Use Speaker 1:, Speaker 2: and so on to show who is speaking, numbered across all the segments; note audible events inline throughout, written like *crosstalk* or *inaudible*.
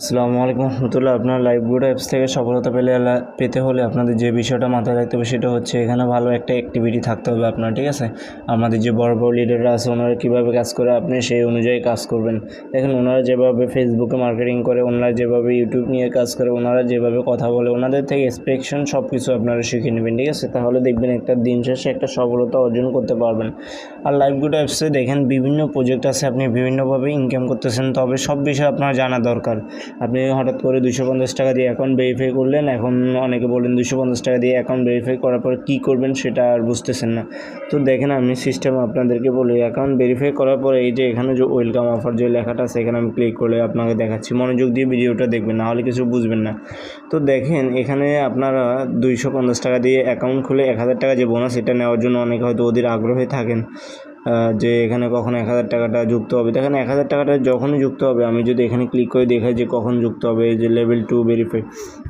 Speaker 1: আসসালামু আলাইকুম রহমতুল্লাহ। আপনার লাইভ গুড অ্যাপস থেকে সফলতা পেলে পেতে হলে আপনাদের যে বিষয়টা মাথায় রাখতে হবে সেটা হচ্ছে এখানে ভালো একটা অ্যাক্টিভিটি থাকতে হবে আপনার, ঠিক আছে? আমাদের যে বড় বড় লিডাররা আছে, ওনারা কীভাবে কাজ করে আপনি সেই অনুযায়ী কাজ করবেন। দেখেন, ওনারা যেভাবে ফেসবুকে মার্কেটিং করে, ওনারা যেভাবে ইউটিউব নিয়ে কাজ করে, ওনারা যেভাবে কথা বলে, ওনাদের থেকে এক্সপেকশন সব কিছু আপনারা শিখে নেবেন, ঠিক আছে? তাহলে দেখবেন একটা দিন শেষে একটা সফলতা অর্জন করতে পারবেন। আর লাইভ গুড অ্যাপসে দেখেন বিভিন্ন প্রজেক্ট আছে, আপনি বিভিন্নভাবে ইনকাম করতেছেন, তবে সব বিষয়ে আপনার জানা দরকার। আপনি হঠাৎ করে দুশো পঞ্চাশ টাকা দিয়ে অ্যাকাউন্ট ভেরিফাই করলেন, এখন অনেকে বলেন দুশো পঞ্চাশ টাকা দিয়ে অ্যাকাউন্ট ভেরিফাই করার পর কী করবেন সেটা আর বুঝতেছেন না। তো দেখেন আমি সিস্টেম আপনাদেরকে বলি অ্যাকাউন্ট ভেরিফাই করার পরে এই যে এখানে যে ওয়েলকাম অফার যে লেখাটা এখানে আমি ক্লিক করলে আপনাকে দেখাচ্ছি। মনোযোগ দিয়ে ভিডিওটা দেখবেন, না হলে কিছু বুঝবেন না। তো দেখেন এখানে আপনারা দুইশো পঞ্চাশ টাকা দিয়ে অ্যাকাউন্ট খুলে এক হাজার টাকা যে বোনাস এটা নেওয়ার জন্য অনেকে হয়তো ওদের আগ্রহে থাকেন। যে এখানে কখন এক হাজার টাকাটা যুক্ত হবে। দেখেন, এক হাজার টাকাটা যখনই যুক্ত হবে, আমি যদি এখানে ক্লিক করে দেখাই যে কখন যুক্ত হবে, এই যে লেভেল টু ভেরিফাই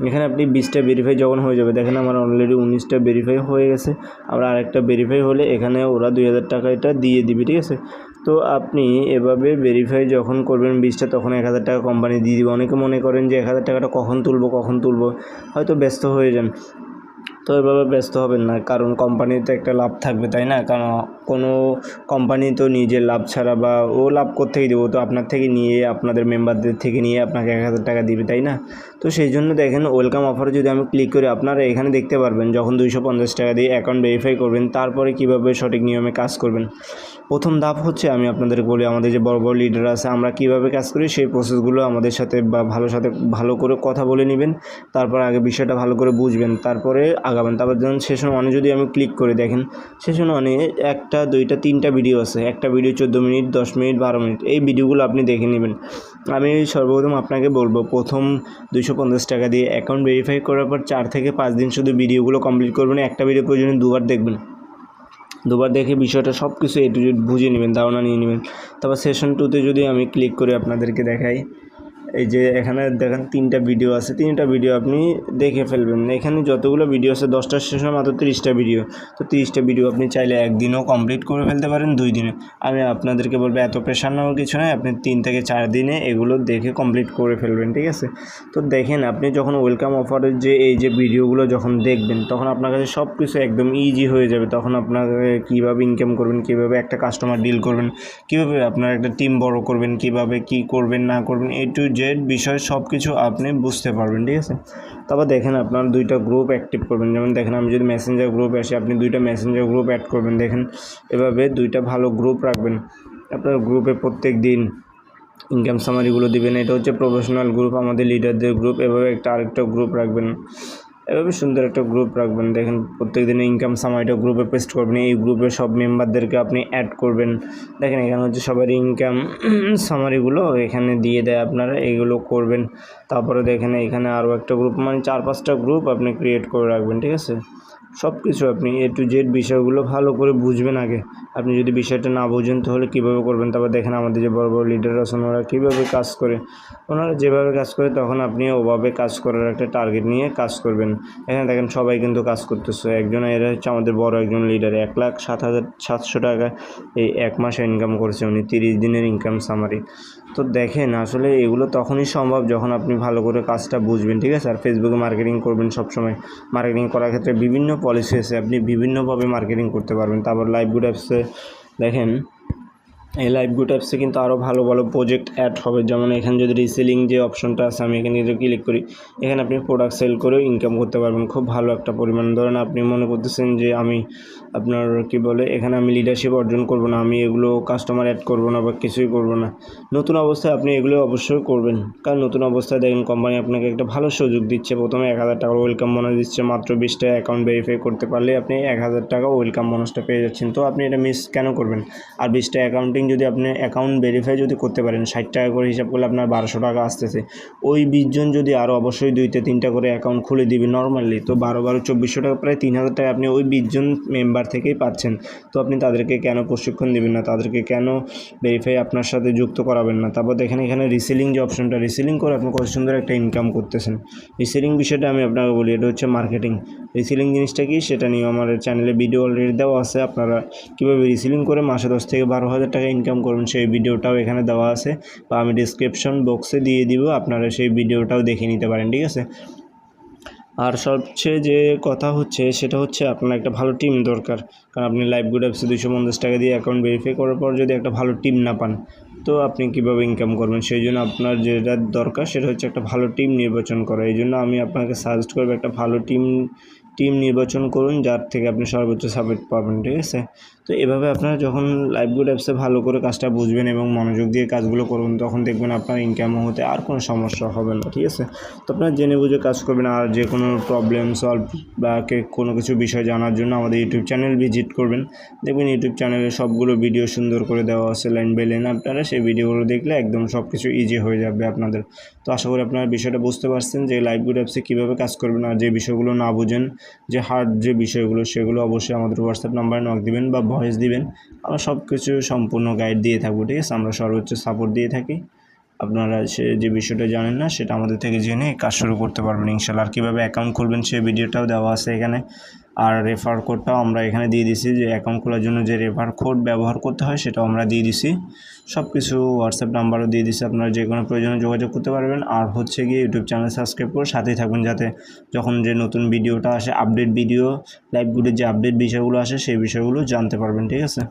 Speaker 1: এখানে আপনি বিশটা ভেরিফাই যখন হয়ে যাবে, দেখেন আমার অলরেডি উনিশটা ভেরিফাই হয়ে গেছে। আবার আরেকটা ভেরিফাই হলে এখানে ওরা দুই হাজার টাকা এটা দিয়ে দিবে, ঠিক আছে? তো আপনি এভাবে ভেরিফাই যখন করবেন বিশটা তখন এক হাজার টাকা কোম্পানি দিয়ে দিবে। অনেকে মনে করেন যে এক হাজার টাকাটা কখন তুলবো কখন তুলবো, হয়তো ব্যস্ত হয়ে যান। তো এভাবে ব্যস্ত হবেন না, কারণ কোম্পানিতে একটা লাভ থাকবে, তাই না? কারণ কোনো কোম্পানি তো নিজের লাভ ছাড়া বা ও লাভ করতেই দেবো, তো আপনার থেকে নিয়ে, আপনাদের মেম্বারদের থেকে নিয়ে আপনাকে এক হাজার টাকা দিবে, তাই না? তো সেই জন্য দেখেন ওয়েলকাম অফারে যদি আমি ক্লিক করি, আপনারা এখানে দেখতে পারবেন, যখন দুইশো পঞ্চাশ টাকা দিয়ে অ্যাকাউন্ট ভেরিফাই করবেন, তারপরে কীভাবে সঠিক নিয়মে কাজ করবেন। প্রথম ধাপ হচ্ছে আমি আপনাদেরকে বলি, আমাদের যে বড় বড় লিডার আছে, আমরা কীভাবে কাজ করি, সেই প্রসেসগুলো আমাদের সাথে বা ভালো সাথে ভালো করে কথা বলে নেবেন, তারপর আগে বিষয়টা ভালো করে বুঝবেন, তারপরে আগাবেন। তারপর যখন সেশন ওয়ানে যদি আমি ক্লিক করে দেখেন সেশন ওয়ানে একটা, দুইটা, তিনটা ভিডিও আছে। একটা ভিডিও চোদ্দ মিনিট, দশ মিনিট, বারো মিনিট, এই ভিডিওগুলো আপনি দেখে নেবেন। আমি সর্বপ্রথম আপনাকে বলব, প্রথম দুইশো পঞ্চাশ টাকা দিয়ে অ্যাকাউন্ট ভেরিফাই করার পর চার থেকে পাঁচ দিন শুধু ভিডিওগুলো কমপ্লিট করবেন, একটা ভিডিও প্রয়োজনে দুবার দেখবেন। দুবার দেখে বিষয়টা সব কিছু এ টু জেড বুঝে নেবেন, ধারণা নিয়ে নেবেন। তারপর সেশন টুতে যদি আমি ক্লিক করে আপনাদেরকে দেখাই এই যে এখানে দেখেন তিনটা ভিডিও আছে। তিনটা ভিডিও আপনি দেখে ফেলবেন। এখানে যতগুলো ভিডিও আছে, দশটা সেশনে মাত্র তিরিশটা ভিডিও তো তিরিশটা ভিডিও আপনি চাইলে একদিনও কমপ্লিট করে ফেলতে পারেন, দুই দিনে। আমি আপনাদেরকে বলব, এত প্রেশার নেওয়ার কিছু নয় আপনি তিন থেকে চার দিনে এগুলো দেখে কমপ্লিট করে ফেলবেন, ঠিক আছে? তো দেখেন, আপনি যখন ওয়েলকাম অফারের যে, এই যে ভিডিওগুলো যখন দেখবেন, তখন আপনার কাছে সব কিছু একদম ইজি হয়ে যাবে। তখন আপনাকে কীভাবে ইনকাম করবেন, কীভাবে একটা কাস্টমার ডিল করবেন, কীভাবে আপনার একটা টিম বড় করবেন, কীভাবে কী করবেন, না করবেন এ টু জেড বিষয় সব কিছু আপনি বুঝতে পারবেন, ঠিক আছে? তারপর দেখেন আপনার দুইটা গ্রুপ অ্যাক্টিভ করবেন। যেমন দেখেন, আমি যদি মেসেঞ্জার গ্রুপ আসি, আপনি দুইটা মেসেঞ্জার গ্রুপ অ্যাড করবেন। দেখেন, এভাবে দুইটা ভালো গ্রুপ রাখবেন। আপনার গ্রুপে প্রত্যেক দিন ইনকাম সামারিগুলো দিবেন। এটা হচ্ছে প্রফেশনাল গ্রুপ আমাদের লিডারদের গ্রুপ এভাবে একটা আরেকটা গ্রুপ রাখবেন। এভাবে সুন্দর একটা গ্রুপ রাখবেন। দেখেন প্রত্যেক দিনে ইনকাম সামাইটা গ্রুপে পেস্ট করবেন। এই গ্রুপে সব মেম্বারদেরকে আপনি অ্যাড করবেন। দেখেন, এখানে হচ্ছে সবার ইনকাম সামারিগুলো *coughs* এখানে দিয়ে দেয় আপনারা, এগুলো করবেন। তারপরে দেখেন, এখানে আরও একটা গ্রুপ মানে চার পাঁচটা গ্রুপ আপনি ক্রিয়েট করে রাখবেন, ঠিক আছে? সব কিছু আপনি এ টু জেড বিষয়গুলো ভালো করে বুঝবেন আগে। আপনি যদি বিষয়টা না বুঝেন, তাহলে কীভাবে করবেন? তারপর দেখেন আমাদের যে বড় বড় লিডার আছেন, ওরা কীভাবে কাজ করে? ওনারা যেভাবে কাজ করে, তখন আপনি ওভাবে কাজ করার একটা টার্গেট নিয়ে কাজ করবেন। এখানে দেখেন সবাই কিন্তু কাজ করতেছে। একজন এরা হচ্ছে আমাদের বড় একজন লিডার এক লাখ সাত হাজার সাতশো টাকা এই এক মাসে ইনকাম করেছে উনি, তিরিশ দিনের ইনকাম সামারি তো দেখেন, আসলে এগুলো তখনই সম্ভব যখন আপনি ভালো করে কাজটা বুঝবেন, ঠিক আছে? আর ফেসবুকে মার্কেটিং করবেন সবসময়। মার্কেটিং করার ক্ষেত্রে বিভিন্ন পলিসি আছে। আপনি বিভিন্নভাবে মার্কেটিং করতে পারবেন। তারপর লাইভ গুড অ্যাপসে দেখেন এই লাইভ গুড অ্যাপসে কিন্তু আরও ভালো ভালো প্রজেক্ট অ্যাড হবে। যেমন এখানে যদি রিসেলিং যে অপশনটা আছে, আমি এখানে যদি ক্লিক করি। এখানে আপনি প্রোডাক্ট সেল করেও ইনকাম করতে পারবেন। খুব ভালো একটা পরিমাণ। ধরেন আপনি মনে করতেছেন যে আমি আপনার কি বলে, এখানে আমি লিডারশিপ অর্জন করব না, আমি এগুলো কাস্টমার অ্যাড করব না বা কিছুই করব না। নতুন অবস্থায় আপনি এগুলো অবশ্যই করবেন। কারণ নতুন অবস্থায় দেখেন কোম্পানি আপনাকে একটা ভালো সুযোগ দিচ্ছে। প্রথমে এক হাজার টাকা ওয়েলকাম বোনাস দিচ্ছে। মাত্র বিশটা অ্যাকাউন্ট ভেরিফাই করতে পারলে আপনি এক হাজার টাকা ওয়েলকাম বোনাসটা পেয়ে যাচ্ছেন। তো আপনি এটা মিস কেন করবেন? আর বিশটা অ্যাকাউন্টিং যদি আপনি অ্যাকাউন্ট ভেরিফাই যদি করতে পারেন, ষাট টাকা করে হিসাব করলে আপনার বারোশো টাকা আসতেছে। ওই বিশজন যদি আরও অবশ্যই দুইতে তিনটা করে অ্যাকাউন্ট খুলে দিবে নর্মালি তো বারো বারো চব্বিশশো টাকা প্রায় তিন হাজার টাকা আপনি ওই বিশজন মেম্বার থেকেই পাচ্ছেন। তো আপনি তাদেরকে কেন প্রশিক্ষণ দেবেন না? তাদেরকে কেন ভেরিফাই আপনার সাথে যুক্ত করাবেন না? তারপর দেখেন এখানে রিসেলিং যে অপশনটা রিসেলিং করে আপনি কত সুন্দর একটা ইনকাম করতেছেন। রিসেলিং বিষয়টা আমি আপনাকে বলি, এটা হচ্ছে মার্কেটিং রিসেলিং জিনিসটা কি? সেটা নিয়ে আমার চ্যানেলে ভিডিও অলরেডি দেওয়া আছে। আপনারা কীভাবে রিসেলিং করে মাসে দশ থেকে বারো হাজার টাকা ইনকাম করবেন, সেই ভিডিওটাও এখানে দেওয়া আছে। বা আমি ডিসক্রিপশন বক্সে দিয়ে দিব, আপনারা সেই ভিডিওটাও দেখে নিতে পারেন, ঠিক আছে? আর সবচেয়ে যে কথা হচ্ছে, সেটা হচ্ছে আপনার একটা ভালো টিম দরকার। কারণ আপনি লাইভ গুড অ্যাপসে দুশো পঞ্চাশ টাকা দিয়ে অ্যাকাউন্ট ভেরিফাই করার পর যদি একটা ভালো টিম না পান, তো আপনি কীভাবে ইনকাম করবেন? সেই জন্য আপনার যেটা দরকার, সেটা হচ্ছে একটা ভালো টিম নির্বাচন করা। এই জন্য আমি আপনাকে সাজেস্ট করব একটা ভালো টিম টিম নির্বাচন করুন, যার থেকে আপনি সর্বোচ্চ সাপোর্ট পাবেন, ঠিক আছে? তো এভাবে আপনারা যখন লাইভ গুড অ্যাপসে ভালো করে কাজটা বুঝবেন এবং মনোযোগ দিয়ে কাজগুলো করবেন তখন দেখবেন আপনার ইনকামও হতে আর কোনো সমস্যা হবে না, ঠিক আছে? তো আপনারা জেনে বুঝে কাজ করবেন, আর যে কোনো প্রবলেম সলভ বা কোনো কিছু বিষয় জানার জন্য আমাদের ইউটিউব চ্যানেল ভিজিট করবেন। দেখবেন ইউটিউব চ্যানেলে সবগুলো ভিডিও সুন্দর করে দেওয়া আছে লাইন বাই লাইন আপনারা সেই ভিডিওগুলো দেখলে একদম সব কিছু ইজি হয়ে যাবে আপনাদের। তো আশা করি আপনারা বিষয়টা বুঝতে পারছেন যে লাইভ গুড অ্যাপসে কীভাবে কাজ করবেন, আর যে বিষয়গুলো না বুঝেন যে হার্ড যে বিষয়গুলো, সেগুলো অবশ্যই আমাদের হোয়াটসঅ্যাপ নাম্বারে নক দিবেন বা ভয়েস দিবেন। আমরা সব কিছু সম্পূর্ণ গাইড দিয়ে থাকব, ঠিক আছে? আমরা সর্বোচ্চ সাপোর্ট দিয়ে থাকি। আপনারা সে যে বিষয়টা জানেন না, সেটা আমাদের থেকে জেনে কাজ শুরু করতে পারবেন ইনশাল্লাহ। আর কীভাবে অ্যাকাউন্ট খুলবেন সেই ভিডিওটাও দেওয়া আছে এখানে। আর রেফার কোডটাও আমরা এখানে দিয়ে দিছি যে অ্যাকাউন্ট খোলার জন্য যে রেফার কোড ব্যবহার করতে হয়, সেটাও আমরা দিয়ে দিছি। সব কিছু হোয়াটসঅ্যাপ নাম্বারও দিয়ে দিছি আপনারা যে কোনো প্রয়োজনে যোগাযোগ করতে পারবেন। আর হচ্ছে গিয়ে ইউটিউব চ্যানেল সাবস্ক্রাইব করে সাথেই থাকবেন যাতে যখন যে নতুন ভিডিওটা আসে আপডেট ভিডিও লাইভ গুডের যে আপডেট বিষয়গুলো আসে, সেই বিষয়গুলো জানতে পারবেন, ঠিক আছে?